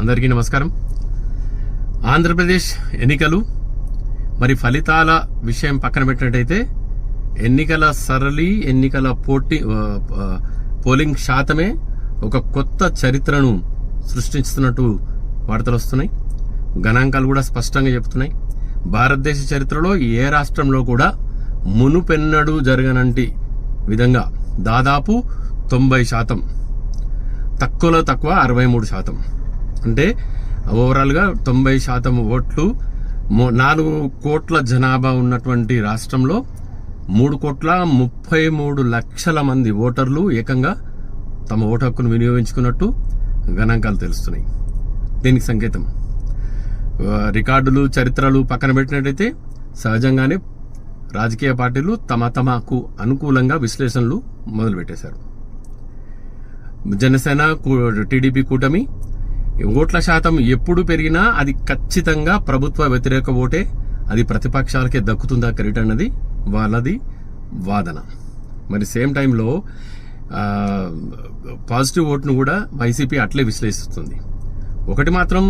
అందరికీ నమస్కారం. ఆంధ్రప్రదేశ్ ఎన్నికలు మరి ఫలితాల విషయం పక్కన పెట్టినట్టయితే ఎన్నికల సరళి ఎన్నికల పోటీ పోలింగ్ శాతమే ఒక కొత్త చరిత్రను సృష్టిస్తున్నట్టు వార్తలు వస్తున్నాయి. గణాంకాలు కూడా స్పష్టంగా చెప్తున్నాయి. భారతదేశ చరిత్రలో ఏ రాష్ట్రంలో కూడా మునుపెన్నడూ జరగనంటి విధంగా దాదాపు తొంభై శాతం. తక్కువలో తక్కువ అరవై మూడు శాతం. అంటే ఓవరాల్గా తొంభై శాతం ఓట్లు నాలుగు కోట్ల జనాభా ఉన్నటువంటి రాష్ట్రంలో మూడు కోట్ల ముప్పై మూడు లక్షల మంది ఓటర్లు ఏకంగా తమ ఓటు హక్కును వినియోగించుకున్నట్టు గణాంకాలు తెలుస్తున్నాయి. దీనికి సంకేతం. రికార్డులు చరిత్రలు పక్కన పెట్టినట్టయితే సహజంగానే రాజకీయ పార్టీలు తమ తమకు అనుకూలంగా విశ్లేషణలు మొదలుపెట్టేశారు. జనసేన కూ- టీడీపీ కూటమి ఓట్ల శాతం ఎప్పుడు పెరిగినా అది ఖచ్చితంగా ప్రభుత్వ వ్యతిరేక ఓటే. అది ప్రతిపక్షాలకే దక్కుతుందా క్రెడిట్ అన్నది వాళ్ళది వాదన. మరి సేమ్ టైంలో పాజిటివ్ ఓట్ను కూడా వైసీపీ అట్లే విశ్లేషిస్తుంది. ఒకటి మాత్రం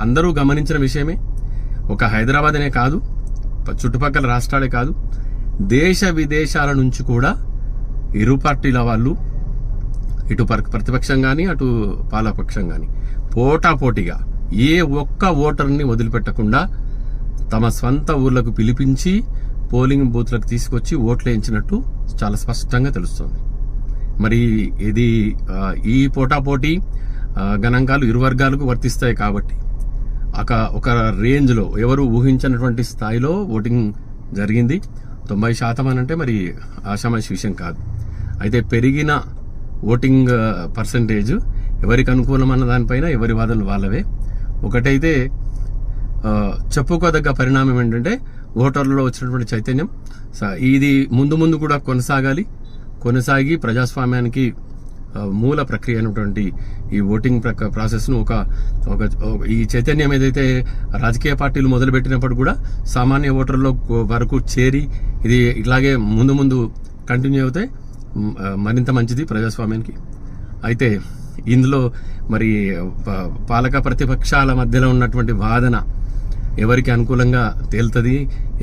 అందరూ గమనించిన విషయమే. ఒక హైదరాబాద్ అనే కాదు చుట్టుపక్కల రాష్ట్రాలే కాదు. దేశ విదేశాల నుంచి కూడా ఇరు పార్టీల వాళ్ళు ఇటు ప్రతిపక్షం కానీ అటు పాలపక్షం కానీ పోటాపోటీగా ఏ ఒక్క ఓటర్ని వదిలిపెట్టకుండా తమ స్వంత ఊర్లకు పిలిపించి పోలింగ్ బూత్లకు తీసుకొచ్చి ఓట్లు వేయించినట్టు చాలా స్పష్టంగా తెలుస్తోంది. మరి ఇది ఈ పోటాపోటీ గణాంకాలు ఇరు వర్గాలకు వర్తిస్తాయి కాబట్టి ఒక ఒక రేంజ్లో ఎవరు ఊహించినటువంటి స్థాయిలో ఓటింగ్ జరిగింది. తొంభై శాతం అని అంటే మరి ఆశామాషి విషయం కాదు. అయితే పెరిగిన ఓటింగ్ పర్సంటేజ్ ఎవరికి అనుకూలం అన్న దానిపైన ఎవరి వాదనలు వాళ్ళవే. ఒకటైతే చెప్పుకోదగ్గ పరిణామం ఏంటంటే ఓటర్లలో వచ్చినటువంటి చైతన్యం. ఇది ముందు ముందు కూడా కొనసాగాలి. కొనసాగి ప్రజాస్వామ్యానికి మూల ప్రక్రియ అయినటువంటి ఈ ఓటింగ్ ప్రక ప్రాసెస్ను ఒక ఒక ఈ చైతన్యం ఏదైతే రాజకీయ పార్టీలు మొదలుపెట్టినప్పుడు కూడా సామాన్య ఓటర్ల వరకు చేరి ఇది ఇలాగే ముందు ముందు కంటిన్యూ అవుతాయి. మరింత మంచిది ప్రజాస్వామ్యానికి. అయితే ఇందులో మరి పాలక ప్రతిపక్షాల మధ్యలో ఉన్నటువంటి వాదన ఎవరికి అనుకూలంగా తేలుతుంది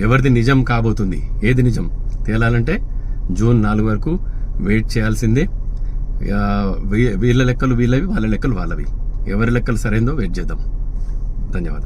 ఎవరిది నిజం కాబోతుంది ఏది నిజం? తేలాలంటే జూన్ నాలుగు వరకు వెయిట్ చేయాల్సిందే. వీళ్ళ లెక్కలు వీళ్ళవి వాళ్ళ లెక్కలు వాళ్ళవి. ఎవరి లెక్కలు సరైందో వెయిట్ చేద్దాం. ధన్యవాదాలు.